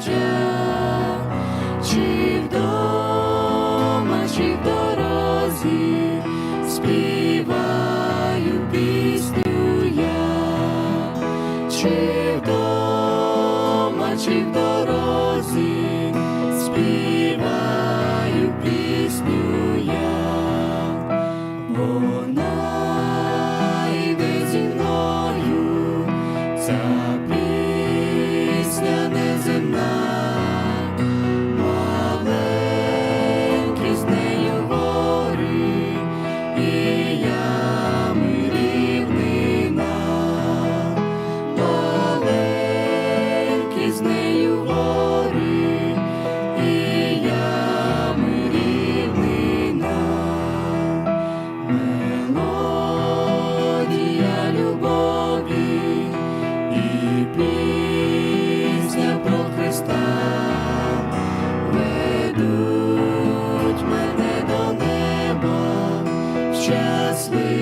життя, чи чи в дорозі, чи в дорозі, співаю пісню я. Вона йде зі мною, гори і любові і пісня про Христа ведуть мене до неба щасливі.